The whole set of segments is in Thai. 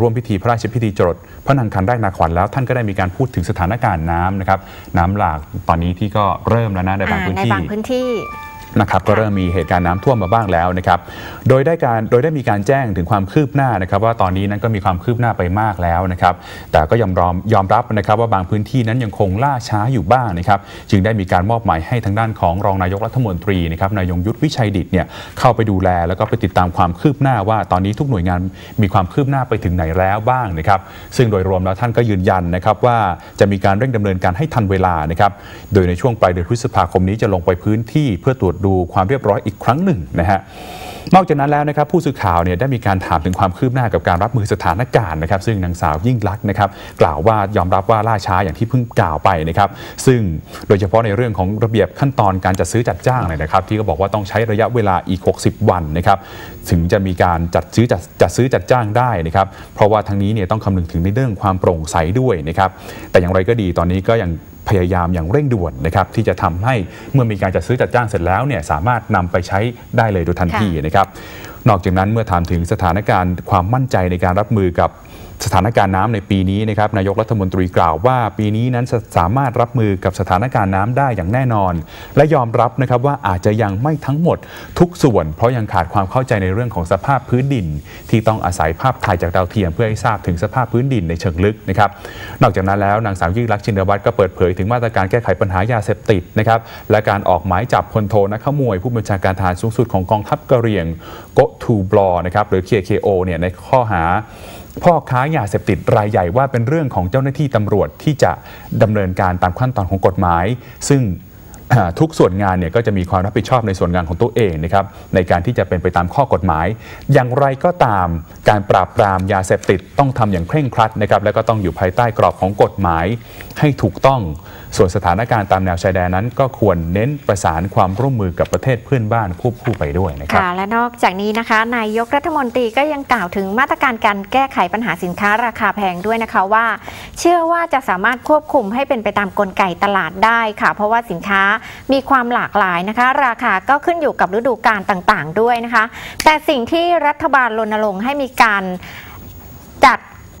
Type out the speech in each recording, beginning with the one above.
ร่วมพิธีพระราชพิธีจรดพระนังคันได้นาขวัญแล้ว ท่านก็ได้มีการพูดถึงสถานการณ์น้ำนะครับน้ำหลากตอนนี้ที่ก็เริ่มแล้วนะในบางพื้นที่ในบางพื้นที่นะครับก็เริ่มมีเหตุการณ์น้ำท่วมมาบ้างแล้วนะครับ โดยได้การโดยได้มีการแจ้งถึงความคืบหน้านะครับ ว่าตอนนี้นั้นก็มีความคืบหน้าไปมากแล้วนะครับ แต่ก็ยอมรอมยอมรับนะครับ ว่าบางพื้นที่นั้นยังคงล่าช้าอยู่บ้างนะครับ จึงได้มีการมอบหมายให้ทางด้านของรองนายกรัฐมนตรีนะครับนายงยุทธวิชัยดิตเนี่ยเข้าไปดูแลแล้วก็ไปติดตามความคืบหน้าว่าตอนนี้ทุกหน่วยงานมีความคืบหน้าไปถึงไหนแล้วบ้างนะครับ ซึ่งโดยรวมแล้วท่านก็ยืนยันนะครับว่าจะมีการเร่งดำเนินการให้ทันเวลานะครับ โดยในช่วงปลายเดือนพฤษภาคมนี้จะลงไปพื้นที่เพื่อตรวจดูความเรียบร้อยอีกครั้งหนึ่งนะฮะนอกจากนั้นแล้วนะครับผู้สื่อข่าวเนี่ยได้มีการถามถึงความคืบหน้ากับการรับมือสถานการณ์นะครับ ซึ่งนางสาวยิ่งลักษณ์นะครับ กล่าวว่ายอมรับว่าล่าช้าอย่างที่เพิ่งกล่าวไปนะครับ ซึ่งโดยเฉพาะในเรื่องของระเบียบขั้นตอนการจัดซื้อจัดจ้างเลยนะครับ ที่ก็บอกว่าต้องใช้ระยะเวลาอีก 60 วันนะครับ ถึงจะมีการจัดซื้อจัดจัดซื้อจัดจ้างได้นะครับ เพราะว่าทั้งนี้เนี่ยต้องคำนึงถึงในเรื่องความโปร่งใสด้วยนะครับแต่อย่างไรก็ดีตอนนี้ก็ยัง พยายามอย่างเร่งด่วนนะครับที่จะทำให้เมื่อมีการจัดซื้อจัดจ้างเสร็จแล้วเนี่ยสามารถนำไปใช้ได้เลยโดยทันทีนะครับนอกจากนั้นเมื่อถามถึงสถานการณ์ความมั่นใจในการรับมือกับ สถานการณ์น้ำในปีนี้นะครับนายกรัฐมนตรีกล่าวว่า ปีนี้นั้นสามารถรับมือกับสถานการณ์น้ำได้อย่างแน่นอน และยอมรับนะครับว่าอาจจะยังไม่ทั้งหมดทุกส่วน เพราะยังขาดความเข้าใจในเรื่องของสภาพพื้นดิน ที่ต้องอาศัยภาพถ่ายจากดาวเทียมเพื่อให้ทราบถึงสภาพพื้นดินในเชิงลึกนะครับนอกจากนั้นแล้วนางสาวยิ่งรักชินวัตรก็เปิดเผยถึงมาตรการแก้ไขปัญหายาเสพติดนะครับและการออกหมายจับพลโทนักขมวยผู้บัญชาการทหารสูงสุดของกองทัพกะเหรี่ยงโกทูบลอนะครับหรือ KKO เนี่ยในข้อหา พ่อค้ายาเสพติดรายใหญ่ว่าเป็นเรื่องของเจ้าหน้าที่ตำรวจที่จะดำเนินการตามขั้นตอนของกฎหมาย ซึ่งทุกส่วนงานเนี่ยก็จะมีความรับผิดชอบในส่วนงานของตัวเองนะครับในการที่จะเป็นไปตามข้อกฎหมาย อย่างไรก็ตามการปราบปรามยาเสพติดต้องทำอย่างเคร่งครัดนะครับและก็ต้องอยู่ภายใต้กรอบของกฎหมายให้ถูกต้อง ส่วนสถานการณ์ตามแนวชายแดนนั้น ก็ควรเน้นประสานความร่วมมือกับประเทศเพื่อนบ้านควบคู่ไปด้วยนะครับค่ะและนอกจากนี้นะคะ นายกรัฐมนตรีก็ยังกล่าวถึงมาตรการการแก้ไขปัญหาสินค้าราคาแพงด้วยนะคะว่า เชื่อว่าจะสามารถควบคุมให้เป็นไปตามกลไกตลาดได้ค่ะ เพราะว่าสินค้ามีความหลากหลายนะคะ ราคาก็ขึ้นอยู่กับฤดูกาลต่างๆ ด้วยนะคะ แต่สิ่งที่รัฐบาลรณรงค์ให้มีการ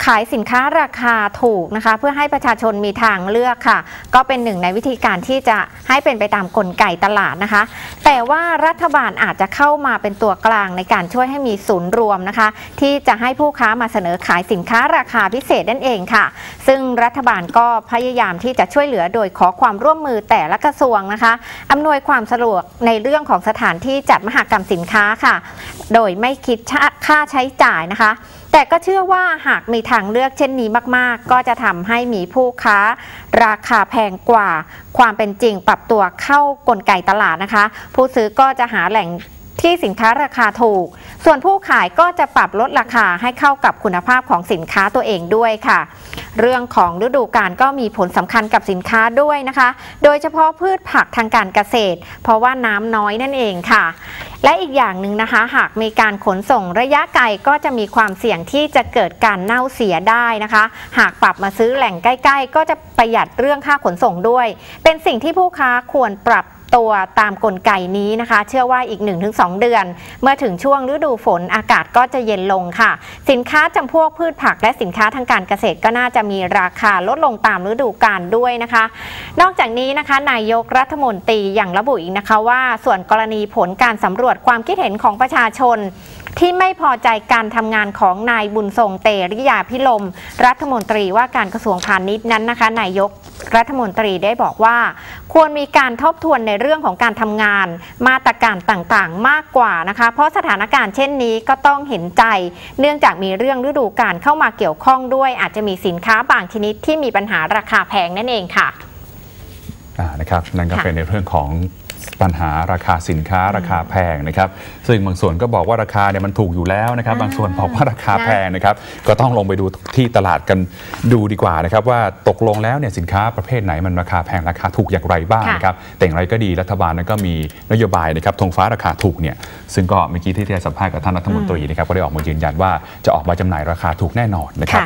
ขายสินค้าราคาถูกนะคะ เพื่อให้ประชาชนมีทางเลือกค่ะ ก็เป็นหนึ่งในวิธีการที่จะให้เป็นไปตามกลไกตลาดนะคะ แต่ว่ารัฐบาลอาจจะเข้ามาเป็นตัวกลางในการช่วยให้มีศูนย์รวมนะคะ ที่จะให้ผู้ค้ามาเสนอขายสินค้าราคาพิเศษนั่นเองค่ะ ซึ่งรัฐบาลก็พยายามที่จะช่วยเหลือโดยขอความร่วมมือแต่ละกระทรวงนะคะอำนวยความสะดวกในเรื่องของสถานที่จัดมหกรรมสินค้าค่ะ โดยไม่คิดค่าใช้จ่ายนะคะ แต่ก็เชื่อว่าหากมีทางเลือกเช่นนี้มากๆ ก็จะทำให้มีผู้ค้า ราคาแพงกว่า ความเป็นจริงปรับตัวเข้ากลไกตลาดนะคะ ผู้ซื้อก็จะหาแหล่ง ที่สินค้าราคาถูก ส่วนผู้ขายก็จะปรับลดราคาให้เข้ากับคุณภาพของสินค้าตัวเองด้วยค่ะ เรื่องของฤดูกาลก็มีผลสำคัญกับสินค้าด้วยนะคะ โดยเฉพาะพืชผักทางการเกษตร เพราะว่าน้ำน้อยนั่นเองค่ะ และอีกอย่างหนึ่งนะคะ หากมีการขนส่งระยะไกลก็จะมีความเสี่ยงที่จะเกิดการเน่าเสียได้นะคะ หากปรับมาซื้อแหล่งใกล้ ๆ ก็จะประหยัดเรื่องค่าขนส่งด้วย เป็นสิ่งที่ผู้ค้าควรปรับ ตัวตามกลไกนี้นะคะ เชื่อว่าอีก 1-2 เดือน เมื่อถึงช่วงฤดูฝนอากาศก็จะเย็นลงค่ะ สินค้าจำพวกพืชผักและสินค้าทางการเกษตรก็น่าจะมีราคาลดลงตามฤดูกาลด้วยนะคะ นอกจากนี้นะคะ นายกรัฐมนตรีอย่างระบุอีกนะคะว่า ส่วนกรณีผลการสำรวจความคิดเห็นของประชาชนที่ไม่พอใจการทำงานของนายบุญทรงเตริยาพิลม รัฐมนตรีว่าการกระทรวงพาณิชย์นั้นนะคะ นายก รัฐมนตรีได้บอกว่า ควรมีการทบทวนในเรื่องของการทำงาน มาตรการต่างๆ มากกว่านะคะ เพราะสถานการณ์เช่นนี้ก็ต้องเห็นใจ เนื่องจากมีเรื่องฤดูกาลเข้ามาเกี่ยวข้องด้วย อาจจะมีสินค้าบางชนิดที่มีปัญหาราคาแพงนั่นเองค่ะนะครับนั่นก็เป็นในเรื่องของ ปัญหาราคาสินค้าราคาแพงนะครับ ซึ่งบางส่วนก็บอกว่าราคาเนี่ยมันถูกอยู่แล้วนะครับ บางส่วนบอกว่าราคาแพงนะครับ ก็ต้องลงไปดูที่ตลาดกันดูดีกว่านะครับ ว่าตกลงแล้วเนี่ยสินค้าประเภทไหนมันราคาแพงราคาถูกอย่างไรบ้างนะครับ แต่อย่างไรก็ดีรัฐบาลนั้นก็มีนโยบายนะครับธงฟ้าราคาถูกเนี่ยซึ่งก็เมื่อกี้ที่ได้สัมภาษณ์กับท่านรัฐมนตรีนะครับก็ได้ออกมายืนยันว่าจะออกมาจำหน่ายราคาถูกแน่นอนนะครับ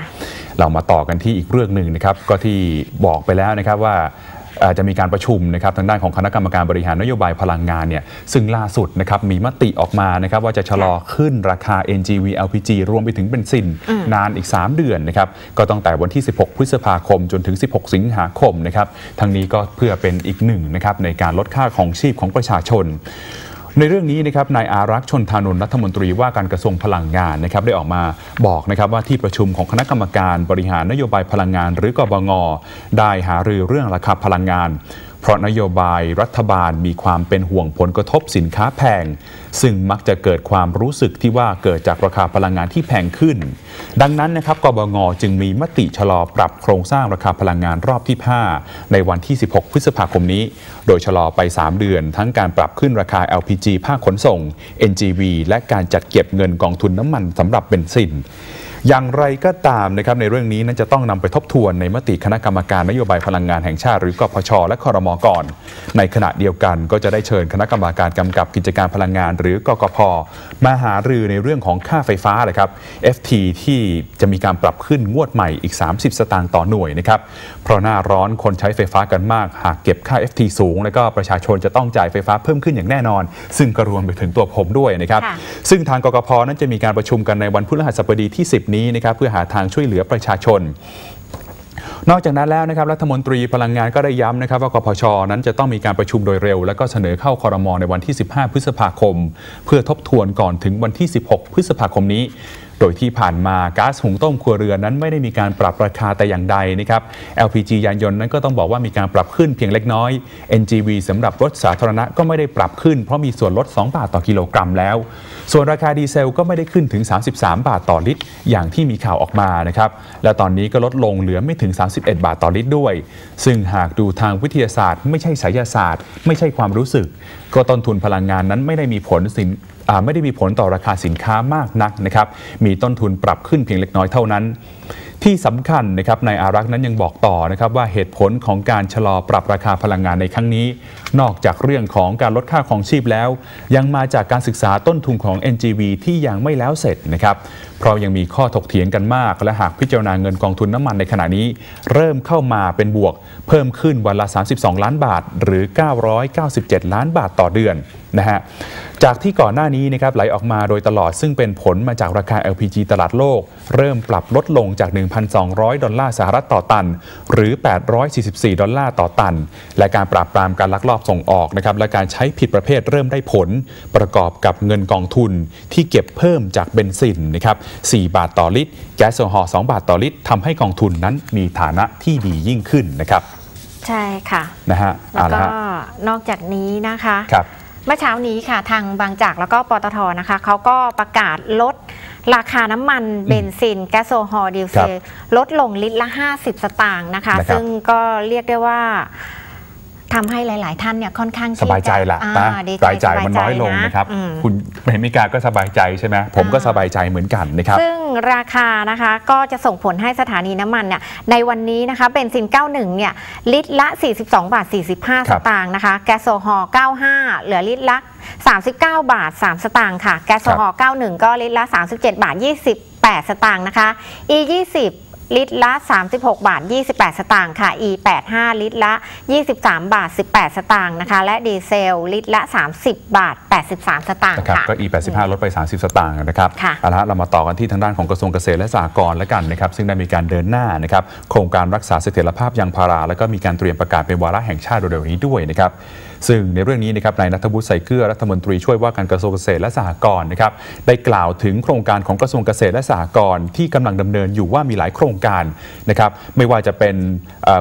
เรามาต่อกันที่อีกเรื่องหนึ่งนะครับก็ที่บอกไปแล้วนะครับว่าเอ่อ จะมีการประชุมนะครับทางด้านของคณะกรรมการบริหารนโยบายพลังงานเนี่ยซึ่งล่าสุดนะครับมีมติออกมานะครับว่าจะชะลอขึ้นราคา NGV LPG รวมไปถึงเบนซิน นานอีก 3 เดือนนะครับก็ตั้งแต่วันที่ 16 พฤษภาคมจนถึง 16 สิงหาคมนะครับทั้งนี้ก็เพื่อเป็นอีกหนึ่งนะครับในการลดค่าของชีพของประชาชน ในเรื่องนี้นะครับนายอารักษ์ชนทานนท์รัฐมนตรีว่าการกระทรวงพลังงานนะครับได้ออกมาบอกนะครับว่าที่ประชุมของคณะกรรมการบริหารนโยบายพลังงาน หรือกบงได้หารือเรื่องราคาพลังงาน เพราะนโยบายรัฐบาลมีความเป็นห่วงผลกระทบสินค้าแพง ซึ่งมักจะเกิดความรู้สึกที่ว่าเกิดจากราคาพลังงานที่แพงขึ้น ดังนั้นนะครับกบงจึงมีมติชะลอปรับโครงสร้างราคาพลังงานรอบที่ 5 ในวันที่ 16 พฤษภาคมนี้ โดยชะลอไป 3 เดือน ทั้งการปรับขึ้นราคา LPG ภาคขนส่ง NGV และการจัดเก็บเงินกองทุนน้ำมันสำหรับเบนซิน อย่างไรก็ตามนะครับในเรื่องนี้นั้นจะต้องนำไปทบทวนในมติคณะกรรมการนโยบายพลังงานแห่งชาติหรือกพชและคอรมอก่อน ในขณะเดียวกันก็จะได้เชิญคณะกรรมการกำกับกิจการพลังงาน หรือกกพมาหารือในเรื่องของค่าไฟฟ้าเลยครับ FT ที่จะมีการปรับขึ้นงวดใหม่อีก 30 สตางค์ต่อหน่วยนะครับเพราะหน้าร้อนคนใช้ไฟฟ้ากันมาก หากเก็บค่า FT สูง แล้วก็ประชาชนจะต้องจ่ายไฟฟ้าเพิ่มขึ้นอย่างแน่นอน ซึ่งก็รวมไปถึงตัวผมด้วยนะครับค่ะซึ่งทางกกพนั้นจะมีการประชุมกันในวันพฤหัสบดีที่ 10นี้นะครับเพื่อหาทางช่วยเหลือประชาชนนอกจากนั้นแล้วนะครับรัฐมนตรีพลังงานก็ได้ย้ำนะครับว่ากพชนั้นจะต้องมีการประชุมโดยเร็ว และก็เสนอเข้าคอรมอในวันที่ 15 พฤษภาคม เพื่อทบทวนก่อนถึงวันที่ 16 พฤษภาคมนี้ โดยที่ผ่านมาก๊าซหุงต้มครัวเรือนนั้นไม่ได้มีการปรับราคาแต่อย่างใดนะครับ LPG ยานยนต์นั้นก็ต้องบอกว่ามีการปรับขึ้นเพียงเล็กน้อย NGV สำหรับรถสาธารณะก็ไม่ได้ปรับขึ้นเพราะมีส่วนลด 2 บาทต่อกิโลกรัมแล้ว ส่วนราคาดีเซลก็ไม่ได้ขึ้นถึง 33 บาทต่อลิตร อย่างที่มีข่าวออกมานะครับ และตอนนี้ก็ลดลงเหลือไม่ถึง 31 บาทต่อลิตรด้วย ซึ่งหากดูทางวิทยาศาสตร์ ไม่ใช่ไสยศาสตร์ ไม่ใช่ความรู้สึก ก็ต้นทุนพลังงานนั้นไม่ได้มีผลสิน ไม่ได้มีผลต่อราคาสินค้ามากนักนะครับ มีต้นทุนปรับขึ้นเพียงเล็กน้อยเท่านั้น ที่สำคัญนะครับนายอารักษ์นั้นยังบอกต่อนะครับว่าเหตุผลของการชะลอปรับราคาพลังงานในครั้งนี้ นอกจากเรื่องของการลดค่าของชีพแล้ว ยังมาจากการศึกษาต้นทุนของ NGV ที่ยังไม่แล้วเสร็จนะครับเพราะยังมีข้อถกเถียงกันมาก และหากพิจารณาเงินกองทุนน้ำมันในขณะนี้ เริ่มเข้ามาเป็นบวก เพิ่มขึ้นวันละ 32 ล้านบาท หรือ 997 ล้านบาทต่อเดือนนะฮะ จากที่ก่อนหน้านี้นะครับไหลออกมาโดยตลอดซึ่งเป็นผลมาจากราคา LPG ตลาดโลก เริ่มปรับลดลงจาก 1,200 ดอลลาร์สหรัฐต่อตัน หรือ 844 ดอลลาร์ต่อตัน และการปราบปรามการลักลอบส่งออกนะครับและการใช้ผิดประเภทเริ่มได้ผล ประกอบกับเงินกองทุนที่เก็บเพิ่มจากเบนซินนะครับ 4 บาทต่อลิตร แก๊สโซฮอล์2บาทต่อลิตรทำให้กองทุนนั้นมีฐานะที่ดียิ่งขึ้นนะครับ ใช่ค่ะนะฮะแล้วเอาละก็ฮะนอกจากนี้นะคะครับเมื่อเช้านี้ค่ะทางบางจากแล้วก็ปตทนะคะเขาก็ประกาศลดราคาน้ำมันเบนซินแก๊สโซฮอล์ดีเซครับลลดลงลิตรละ 50 สตางค์นะคะนะครับซึ่งก็เรียกได้ว่า ทำให้หลาย ๆ ท่านเนี่ยค่อนข้างที่สบายใจละอ่านะดีใจรายจ่ายมันสบน้อยลงใจนะครับอืมคุณเห็นมิกาก็สบายใจใช่ไหมผมก็อ่าสบายใจเหมือนกันนะครับ ซึ่งราคานะคะก็จะส่งผลให้สถานีน้ำมันเนี่ยในวันนี้นะคะเบนซิน 91 เนี่ยลิตรละ 42 บาท 45คสรับตางค์นะคะ แก๊สโซฮอล์95 เหลือลิตรละ 39 บาท 3 สตางค์ค่ะ แก๊สโซฮอล์91 ก็ลิตรละ 37 บาท28สตางค์นะคะ E 20 ลิตรละ 36 บาท 28 สตางค์ค่ะ E 85 ลิตรละ 23 บาท 18 สตางค์นะคะ และดีเซลลิตรละ 30 บาท 83 สตางค์นะครับค่ะก็ E85 ลดไป 30 สตางค์นะครับค่ะเอาละฮะเรามาต่อกันที่ทางด้านของกระทรวงเกษตรและสหกรณ์แล้วกันนะครับ ซึ่งได้มีการเดินหน้านะครับโครงการรักษาเสถียรภาพยางพารา แล้วก็มีการเตรียมประกาศเป็นวาระแห่งชาติเร็วๆนี้ด้วยนะครับ ซึ่งในเรื่องนี้นะครับนายนัทวุฒิใส่เกลือรัฐมนตรีช่วยว่าการกระทรวงเกษตรและสหกรณ์นะครับได้กล่าวถึงโครงการของกระทรวงเกษตรและสหกรณ์ที่กำลังดำเนินอยู่ว่ามีหลายโครงการนะครับไม่ว่าจะเป็น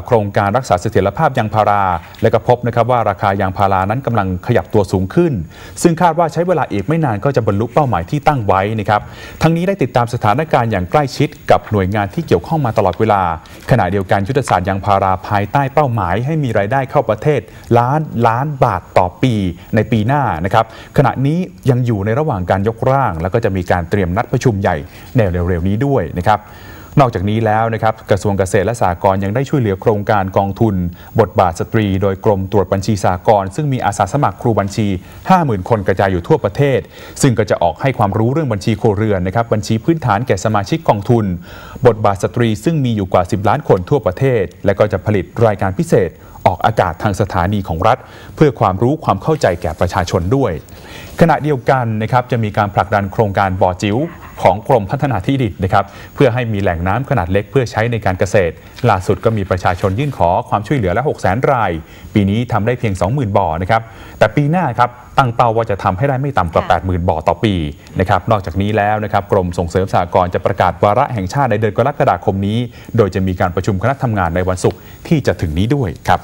โครงการรักษาเสถียรภาพยางพารา และก็พบนะครับว่าราคายางพารานั้นกำลังขยับตัวสูงขึ้น ซึ่งคาดว่าใช้เวลาอีกไม่นานก็จะบรรลุเป้าหมายที่ตั้งไว้นะครับทั้งนี้ได้ติดตามสถานการณ์อย่างใกล้ชิดกับหน่วยงานที่เกี่ยวข้องมาตลอดเวลา ขณะเดียวกันยุทธศาสตร์ยางพาราภายใต้เป้าหมาย ให้มีรายได้เข้าประเทศล้านล้านบาทต่อปีในปีหน้านะครับขณะนี้ยังอยู่ในระหว่างการยกร่าง แล้วก็จะมีการเตรียมนัดประชุมใหญ่ในเร็วๆนี้ด้วยนะครับนอกจากนี้แล้วนะครับกระทรวงเกษตรและสหกรณ์ยังได้ช่วยเหลือโครงการกองทุน บทบาทสตรี โดยกรมตรวจบัญชีสหกรณ์ซึ่งมีอาสาสมัครครูบัญชี 50,000 คนกระจายอยู่ทั่วประเทศ ซึ่งก็จะออกให้ความรู้เรื่องบัญชีโครเรือนนะครับบัญชีพื้นฐานแก่สมาชิกกองทุน บทบาทสตรี ซึ่งมีอยู่กว่า 10 ล้านคนทั่วประเทศ และก็จะผลิตรายการพิเศษออกอากาศทางสถานีของรัฐ เพื่อความรู้ความเข้าใจแก่ประชาชนด้วย ขณะเดียวกันนะครับจะมีการผลักดันโครงการบ่อจิ๋วของกรมพัฒนาที่ดินนะครับเพื่อให้มีแหล่งน้ำขนาดเล็กเพื่อใช้ในการเกษตร ล่าสุดก็มีประชาชนยื่นขอความช่วยเหลือและ6 0 0 0 0 ราย ปีนี้ทำได้เพียง 20,000 บ่อนะครับแต่ปีหน้าครับ ตั้งเป้าว่าจะทำให้ได้ไม่ต่ำกว่าค่ะ80,000 บ่อต่อปีนะครับนอกจากนี้แล้วนะครับกรมส่งเสริมสหกรณ์จะประกาศวาระแห่งชาติในเดือนกรกฎาคมนี้ โดยจะมีการประชุมคณะทำงานในวันศุกร์ที่จะถึงนี้ด้วยครับ